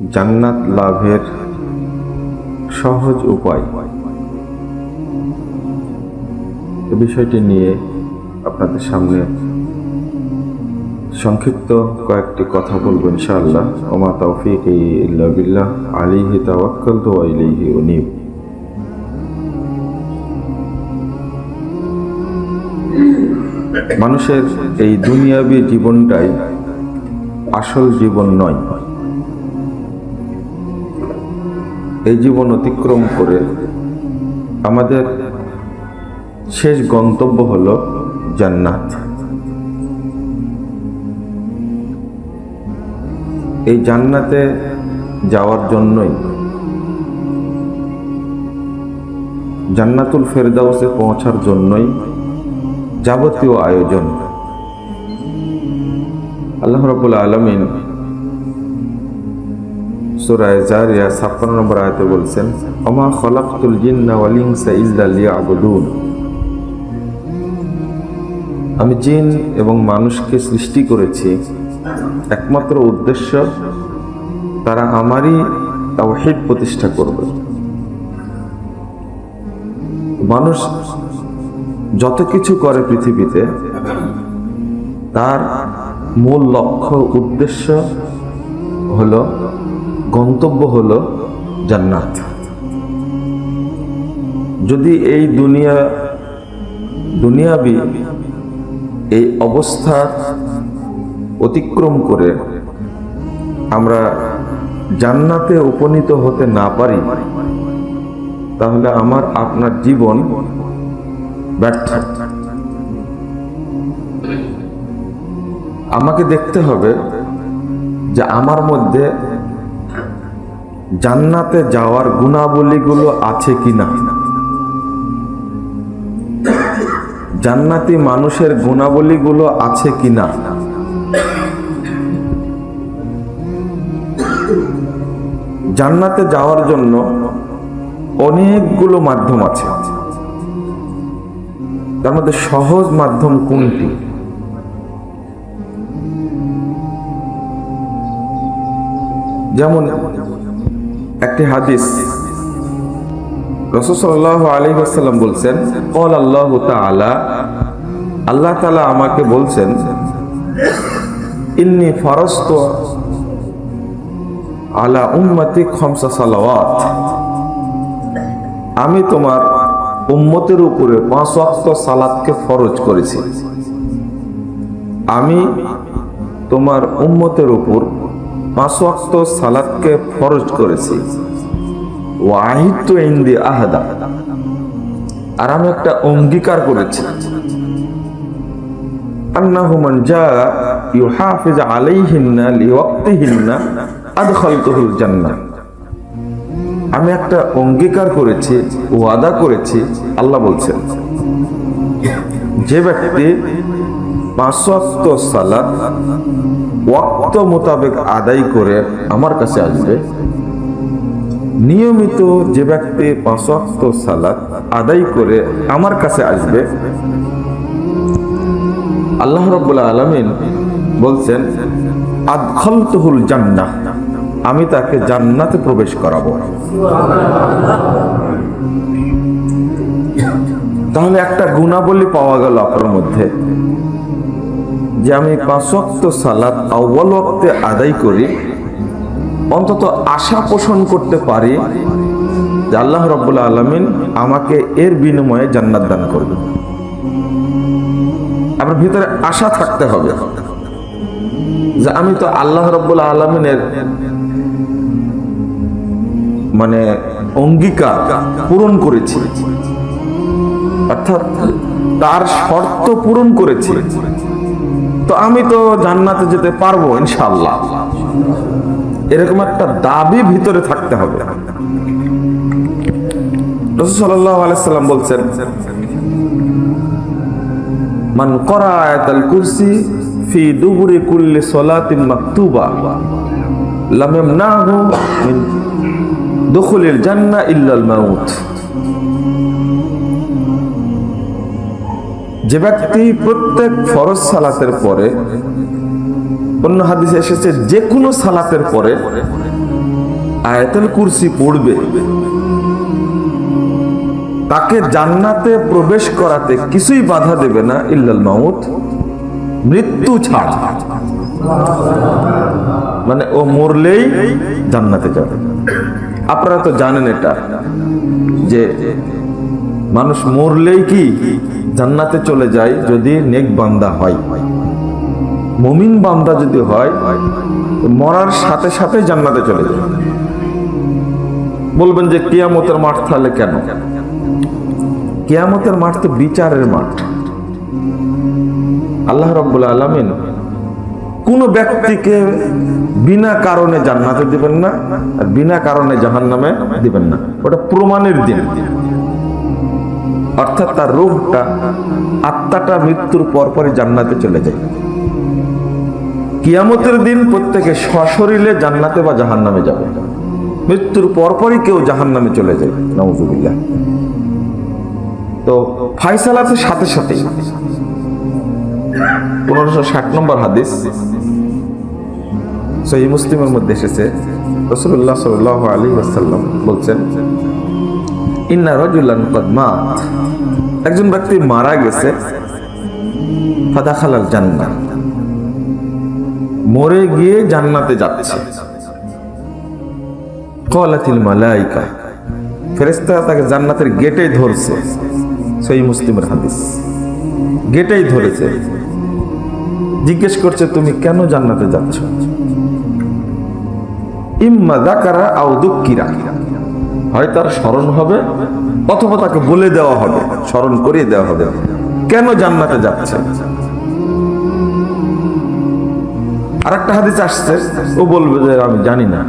জান্নাত লাভের সহজ উপায়। এ বিষয়টি নিয়ে আপনাদের সামনে সংক্ষিপ্ত কয়েকটি কথা বলব ইনশাআল্লাহ। ওমা তৌফিক ইল্লা বিল্লাহ আলিহি তাওয়াক্কালতু ওয়া ইলাইহি উনীব। মানুষের এই দুনিয়াবী জীবনটাই আসল জীবন নয়। এই জীবন অতিক্রম করে আমাদের শেষ গন্তব্য হল জান্নাত। এই জান্নাতে যাওয়ার জন্যই জান্নাতুল ফেরদাউসে পৌঁছার জন্যই যাবতীয় আয়োজন। আল্লাহ রাবুল আলমিন সুরায় জারিয়া ছাপ্পান্ন নম্বর আয়তে বলছেন অমা খলাকতুল জিন্না আমি জিন এবং মানুষকে সৃষ্টি করেছি। একমাত্র উদ্দেশ্য, তারা আমারই তাওহীদ প্রতিষ্ঠা করবে। মানুষ যত কিছু করে পৃথিবীতে, তার মূল লক্ষ্য, উদ্দেশ্য হলো গন্তব্য হল জান্নাত। যদি এই দুনিয়া, দুনিয়াবি এই অবস্থা অতিক্রম করে আমরা জান্নাতে উপনীত হতে না পারি, তাহলে আমার, আপনার জীবন ব্যর্থ। আমাকে দেখতে হবে যে আমার মধ্যে জান্নাতে যাওয়ার গুণাবলীগুলো আছে কিনা? জান্নাতি মানুষের গুণাবলীগুলো আছে কিনা? জান্নাতে যাওয়ার জন্য অনেকগুলো মাধ্যম আছে। তার মধ্যে সহজ মাধ্যম কোনটি? যেমন একটি হাদিস। রসুল্লাহ আলী বলছেন কল আল্লাহ তালা আল্লাহ তালা আমাকে বলছেন, ইন্নি ফরস্ত আলা উম্মতি খমসা সালাওয়াত আমি তোমার উম্মতের উপরে পাঁচ ওয়াক্ত সালাদকে ফরজ করেছি। আমি তোমার উম্মতের উপর পাঁচ ওয়াক্ত ফরজ করেছি। ওয়াহিদ ইন্দি আহাদা। আর আমি একটা অঙ্গীকার করেছি। আন্নাহু মান জা ইউহাফিজ আলাইহিন্না লিওয়াক্তিহিন্না আদখালতুহুল জান্নাহ। আমি একটা অঙ্গীকার করেছি, ওয়াদা করেছি, আল্লাহ বলছেন। যে ব্যক্তি পাঁচ সালাত ওয়াক্ত মোতাবেক আদায় করে আমার কাছে আসবে। নিয়মিত যে ব্যক্তি পাঁচ সালাত আদায় করে আমার কাছে আসবে, আল্লাহ রব্বুল্লাহ আলমিন বলছেন, আদখলতুহুল জান্নাহ আমি তাকে জান্নাতে প্রবেশ করাবো। তাহলে একটা গুণাবলী পাওয়া গেল আপনার মধ্যে। যে আমি পাঁচ ওয়াক্ত সালাত আউ্বাল ওয়াক্তে আদায় করি, অন্তত আশা পোষণ করতে পারি যে আল্লাহ রব্বুল্লা আলমিন আমাকে এর বিনিময়ে জান্নাত দান করবে। আপনার ভিতরে আশা থাকতে হবে যে আমি তো আল্লাহ রব্বুল আলমিনের মানে অঙ্গীকার পূরণ করেছি, অর্থাৎ তার শর্ত পূরণ করেছি। তো আমি তো জান্নাতে যেতে পারব ইনশাল্লাহ এরকম একটা দাবি ভিতরে থাকতে হবে। রসুল্লাহ বলছেন, মান করা আয়াতাল কুরসি ফি দুবুরি কুল্লি সলাতিন মাকতুবা, লাম ইয়ামনাহু মিন দুখুলিল জান্নাহ ইল্লাল মাউত। যে ব্যক্তি প্রত্যেক ফরজ সালাতের পরে, অন্য হাদিসে এসেছে, যে কোনো সালাতের পরে আয়াতুল কুরসি পড়বে। তাকে জান্নাতে প্রবেশ করাতে কিছুই বাধা দেবে না, ইল্লাল মাউত, মৃত্যু ছাড়া। মানে ও মরলেই জান্নাতে যাবে। আপনারা তো জানেন এটা, যে মানুষ মরলেই কি জান্নাতে চলে যায় যদি নেক বান্দা হয়। মুমিন বান্দা যদি হয় মরার সাথে সাথে জান্নাতে চলে যায়। বলবেন যে কিয়ামতের মাঠ তাহলে কেন? কিয়ামতের মাঠ তো বিচারের মাঠ। আল্লাহ রব্বুল আলমিন কোন ব্যক্তিকে বিনা কারণে জান্নাতে দিবেন না, আর বিনা কারণে জাহান নামে দিবেন না। ওটা প্রমাণের দিন। অর্থাৎ তার রূপটা, আত্মাটা মৃত্যুর পরপরই জান্নাতে চলে যায়। কিয়ামতের দিন প্রত্যেকে সশরীরে জান্নাতে বা জাহান নামে যাবে। মৃত্যুর পরপরই কেউ জাহান নামে চলে যায়। নওজুবিল্লাহ তো ফাইসালাতে সাথে সাথে। পনেরোশো ষাট নম্বর হাদিস। সহি মুসলিমের মধ্যে এসেছে। রসুল্লাহ সাল আলী ওয়াসাল্লাম বলছেন, ইন্না কদমাত একজন ব্যক্তি মারা গেছে জান্নাত। মরে গিয়ে জান্নাতে যাচ্ছে। মালাইকা ফেরেস্তা তাকে জান্নাতের গেটেই ধরছে। সেই মুসলিমের হাদিস। গেটেই ধরেছে। জিজ্ঞেস করছে, তুমি কেন জান্নাতে যাচ্ছ? ইম্মা দাকারা আও দুঃখিরা হয় তার স্মরণ হবে, অথবা তাকে বলে দেওয়া হবে। স্মরণ করিয়ে দেওয়া হবে। কেন জান্নাতে যাচ্ছে আর একটা হাদিস আসছে, ও বলবে যে আমি জানি না।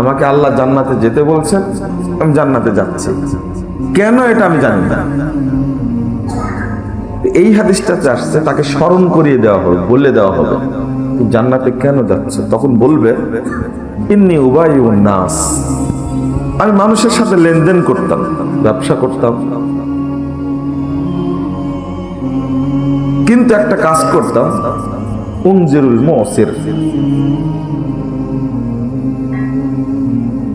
আমাকে আল্লাহ জান্নাতে যেতে বলছেন, আমি জান্নাতে যাচ্ছি। কেন এটা আমি জানি না? এই হাদিসটাতে আসছে, তাকে স্মরণ করিয়ে দেওয়া হবে, বলে দেওয়া হবে। জান্নাতে কেন যাচ্ছে? তখন বলবে, ইন্নি উবাই নাস। আমি মানুষের সাথে লেনদেন করতাম। ব্যবসা করতাম। কিন্তু একটা কাজ করতাম, উনজিরুল মসির।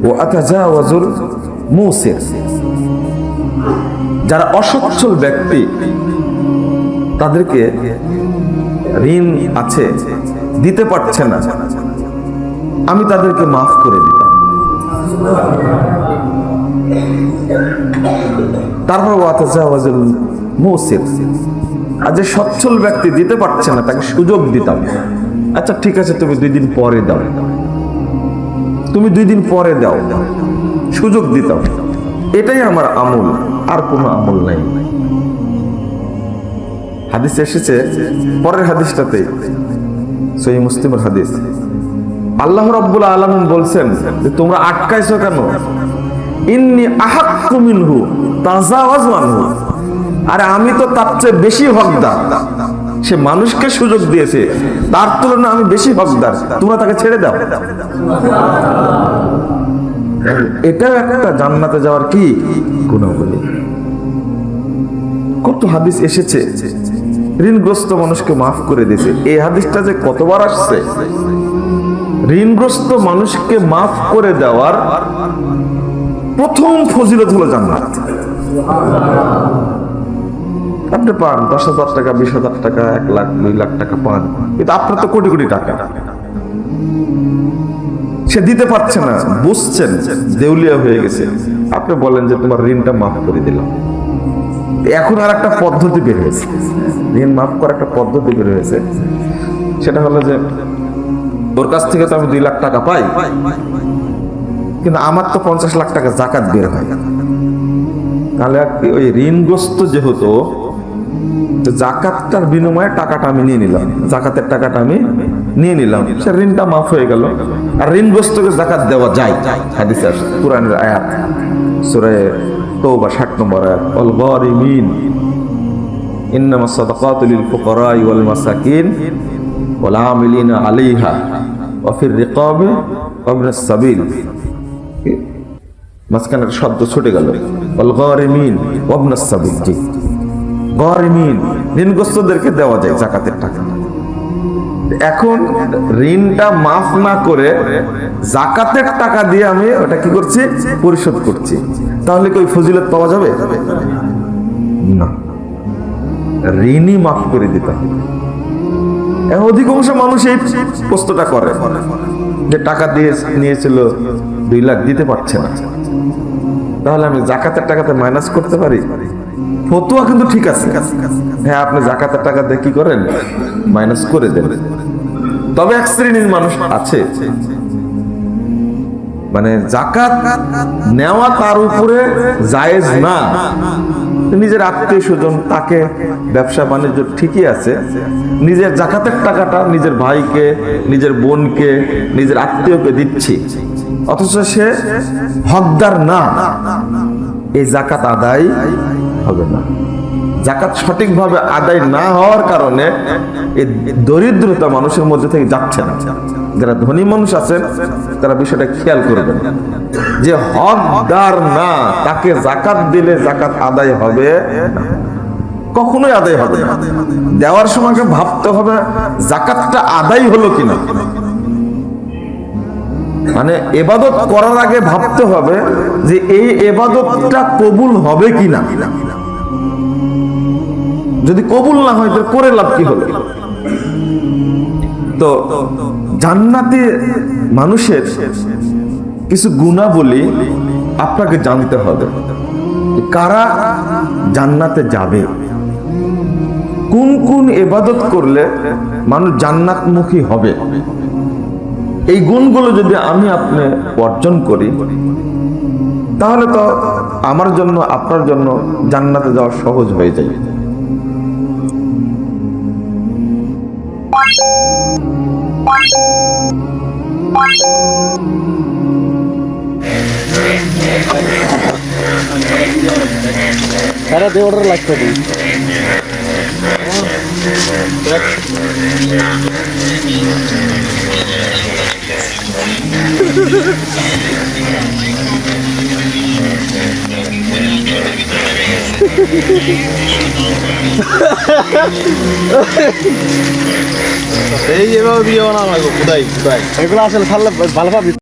ও আতাজাওয়াজুল মুসির। যারা অসচ্ছল ব্যক্তি, তাদেরকে ঋণ আছে, দিতে পারছে না। আমি তাদেরকে মাফ করে দিতাম। তারপর আর যে সচ্ছল ব্যক্তি দিতে পারছে না, তাকে সুযোগ দিতাম। আচ্ছা ঠিক আছে, তুমি দুই দিন পরে দাও। তুমি দুই দিন পরে দাও। সুযোগ দিতাম। এটাই আমার আমল। আর কোনো আমল নাই। হাদিস এসেছে, পরের হাদিসটাতে। সহি মুসলিমের হাদিস। আল্লাহ রাব্বুল আলামিন বলছেন যে, তোমরা আটকাইছো কেন? ইন্নি আমি তো তার চেয়ে বেশি হকদার। সে মানুষকে সুযোগ দিয়েছে, তার তুলনায় আমি বেশি হকদার। তোমরা তাকে ছেড়ে দাও। এটাও একটা জান্নাতে যাওয়ার কি গুণাবলী? কত হাদিস এসেছে, ঋণগ্রস্ত মানুষকে মাফ করে দিয়েছে। এই হাদিসটা যে কতবার আসছে? ঋণগ্রস্ত মানুষকে মাফ করে দেওয়ার প্রথম ফজিলত হলো জান্নাত। আপনি পান, দশ হাজার টাকা, বিশ হাজার টাকা, এক লাখ, দুই লাখ টাকা পান। কিন্তু আপনার তো কোটি কোটি টাকা। সে দিতে পারছে না, বুঝছেন, দেউলিয়া হয়ে গেছে। আপনি বলেন যে তোমার ঋণটা মাফ করে দিলাম। এখন আর একটা পদ্ধতি বের হয়েছে। ঋণ মাফ করার একটা পদ্ধতি বের হয়েছে। সেটা হলো যে তোর কাছ থেকে তো আমি দুই লাখ টাকা পাই। কিন্তু আমার তো পঞ্চাশ লাখ টাকা জাকাত বের হয়। তাহলে ওই ঋণগ্রস্ত যেহেতু জাকাতটার বিনিময়ে টাকাটা আমি নিয়ে নিলাম। জাকাতের টাকাটা আমি নিয়ে নিলাম। সে ঋণটা মাফ হয়ে গেল। আর ঋণগ্রস্তকে জাকাত দেওয়া যায়। হাদিসে কোরআনের আয়াত, সূরা তওবা 60 নম্বর আয়াত অল গরিমিন ইন্নামা সাদাকাতু লিল ফুকারাই ওয়াল মাসাকিন ওয়াল আমিলিনা আলাইহা, ওয়া ফির রিকাবি ওয়া সাবিল মাঝখানে একটা শব্দ ছুটে গেল। গরিমিন ইবনাস সাবিল ঋণগ্রস্তদেরকে দেওয়া যায় জাকাতের টাকা। এখন ঋণটা মাফ না করে জাকাতের টাকা দিয়ে আমি ওটা কি করছি? পরিশোধ করছি। তাহলে কি ওই ফজিলত পাওয়া যাবে? না। ঋণই মাফ করে দিতে হবে। অধিকাংশ মানুষ এই প্রশ্নটা করে। যে টাকা দিয়ে নিয়েছিল দুই লাখ দিতে পারছে না। তাহলে আমি জাকাতের টাকাতে মাইনাস করতে পারি? ফতুয়া কিন্তু ঠিক আছে। হ্যাঁ আপনি জাকাতের টাকাতে কি করেন? মাইনাস করে দেন। তবে এক শ্রেণির মানুষ আছে। মানে জাকাত নেওয়া তার উপরে জায়েজ না। নিজের আত্মীয় স্বজন তাকে ব্যবসা বাণিজ্য ঠিকই আছে, নিজের জাকাতের টাকাটা নিজের ভাইকে, নিজের বোনকে, নিজের আত্মীয়কে দিচ্ছি। অথচ সে হকদার না, এই জাকাত আদায় হবে না। জাকাত সঠিকভাবে আদায় না হওয়ার কারণে এই দরিদ্রতা মানুষের মধ্যে থেকে যাচ্ছে না। যারা ধনী মানুষ আছেন তারা বিষয়টা খেয়াল করবেন যে হকদার না, তাকে জাকাত দিলে জাকাত আদায় হবে কখনোই আদায় হবে দেওয়ার সময় ভাবতে হবে জাকাতটা আদায় হলো কিনা। মানে এবাদত করার আগে ভাবতে হবে যে এই এবাদতটা কবুল হবে কিনা। যদি কবুল না হয় তো করে লাভ কি হলো তো জান্নাতে মানুষের কিছু গুণাবলী আপনাকে জানতে হবে। কারা জান্নাতে যাবে? কোন কোন এবাদত করলে মানুষ জান্নাতমুখী হবে? এই গুণগুলো যদি আমি আপনি অর্জন করি, তাহলে তো আমার জন্য, আপনার জন্য জান্নাতে যাওয়া সহজ হয়ে যায়। সারা দিয়ে অর্ডার লাগতে দিই এই এভাবে বিয়ে বানানো কোথায়? কোথায়? এগুলো আসলে ভালো পাবি